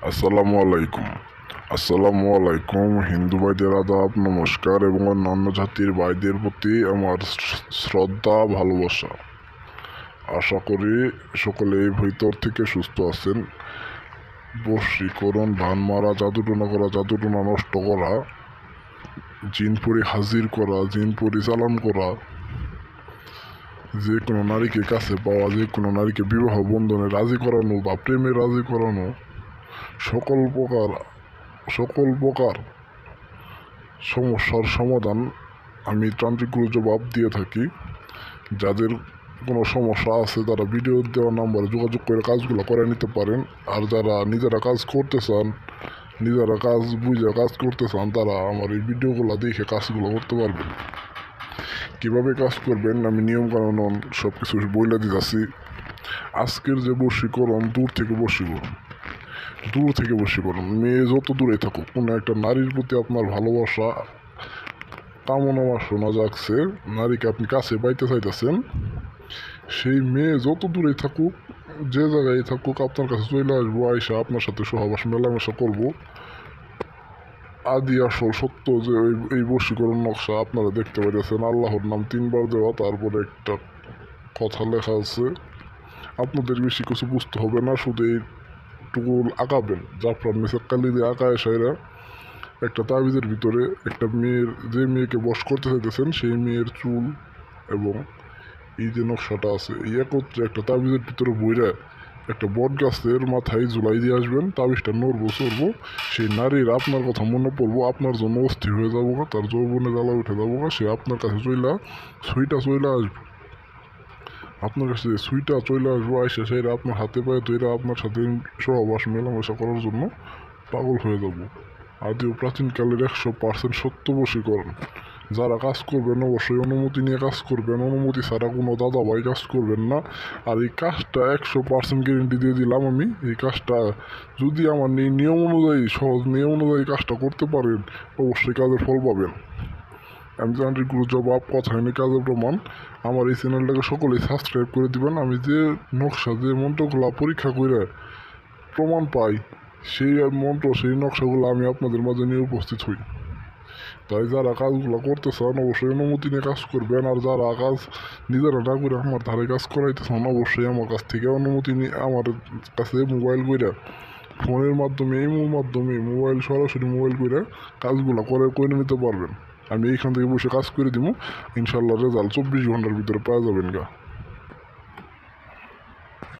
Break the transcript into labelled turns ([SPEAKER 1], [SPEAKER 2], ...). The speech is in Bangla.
[SPEAKER 1] আসসালামু আলাইকুম। আসসালামু আলাইকুম। হিন্দু ভাইদের আদাব, নমস্কার এবং অন্যান্য জাতির ভাইদের প্রতি আমার শ্রদ্ধা, ভালোবাসা। আশা করি সকলে এই ভিতর থেকে সুস্থ আছেন। বশীকরণ ধান মারা, জাদুটোনা করা, জাদুটোনা নষ্ট করা, জিনপুরি হাজির করা জিন চালান করা, যে কোনো নারীকে কাছে পাওয়া, যে কোনো নারীকে বিবাহ বন্ধনে রাজি করানো বা প্রেমে রাজি করানো সকল প্রকার সকল প্রকার সমস্যার সমাধান আমি তান্ত্রিক গুরু জবাব দিয়ে থাকি। যাদের কোনো সমস্যা আছে, তারা ভিডিও দেওয়া নাম্বারে যোগাযোগ করে কাজগুলো করে নিতে পারেন। আর যারা নিজেরা কাজ করতে চান, নিজেরা কাজ বুঝে কাজ করতে চান, তারা আমার এই ভিডিওগুলো দেখে কাজগুলো করতে পারবেন। কীভাবে কাজ করবেন, আমি নিয়ম কানুন সব কিছু বইলে দিতেছি। আজকের যে বশীকরণ দূর থেকে বশীকরণ দূর থেকে বশীকরণ মেয়ে যত দূরে থাকুক, কোনো একটা নারীর প্রতি আপনার ভালোবাসা, কামনা বাসনা জাগছে, নারীকে আপনি কাছে পাইতে চাইতেছেন, সেই মেয়ে যত দূরে থাকুক, যে জায়গায় থাকুক, আপনার কাছে চলে আসব, আইসা আপনার সাথে সহবাস মেলামেশা করব। আদি আসল সত্য যে এই বশীকরণ নকশা আপনারা দেখতে পাইতেছেন, আল্লাহর নাম তিনবার দেওয়া, তারপরে একটা কথা লেখা আছে, আপনাদের বেশি কিছু বুঝতে হবে না, শুধু এইটুকু আঁকাবেন জাফরান মেসের কালি দিয়ে আঁকায় সাইরা একটা তাবিজের ভিতরে একটা মেয়ের, যে মেয়েকে বশ করতে চাইতেছেন, সেই মেয়ের চুল এবং এই যে নকশাটা আছে, এই একত্রে একটা তাবিজের ভিতরে বইরা একটা বট গাছের মাথায় জুলাই দিয়ে আসবেন, তাবিজটা নড়বো, চড়বো, সেই নারীর আপনার কথা মনে পড়ব, আপনার জন্য অস্থির হয়ে যাব তার যৌবনে জ্বালা উঠে যাব সে আপনার কাছে চইলা সুইটা চইলা আসবে। আপনার কাছে যে সুইটা চলে আসব, আইসা সেটা আপনার হাতে পায়ে তৈরা আপনার সাথে সহবাস মেলামেশা করার জন্য পাগল হয়ে যাব। আদিও প্রাচীনকালের একশো পার্সেন্ট সত্য বশীকরণ। যারা কাজ করবেন, অবশ্যই অনুমতি নিয়ে কাজ করবেন। অনুমতি ছাড়া কোনো দাদা ভাই কাজ করবেন না। আর এই কাজটা একশো পার্সেন্ট গ্যারেন্টি দিয়ে দিলাম আমি। এই কাজটা যদি আমার নিয়ম অনুযায়ী, সহজ নিয়ম অনুযায়ী কাজটা করতে পারেন, অবশ্যই কাজের ফল পাবেন। আমি জানি গুরু জবাব কথা হয়নি, কাজের প্রমাণ, আমার এই চ্যানেলটাকে সকলেই সাবস্ক্রাইব করে দিবেন। আমি যে নকশা, যে মন্ত্রগুলো পরীক্ষা করে প্রমাণ পাই, সেই মন্ত্র, সেই নকশাগুলো আমি আপনাদের মাঝে নিয়ে উপস্থিত হই। তাই যারা কাজগুলো করতে চান অবশ্যই অনুমতি নিয়ে কাজ করবেন, আর যারা কাজ নিজেরা না করে আমার ধারে কাজ করাইতে চান অবশ্যই আমার কাছ থেকে অনুমতি নিয়ে আমার কাছে মোবাইল করে ফোনের মাধ্যমে, ইমোর মাধ্যমে মোবাইল সরাসরি মোবাইল করে কাজগুলো করে করে নিতে পারবেন। আমি এইখান থেকে বসে কাজ করে দিব। ইনশাল্লাহ রেজাল্ট চব্বিশ ঘণ্টার ভিতরে পাওয়া যাবেন গা।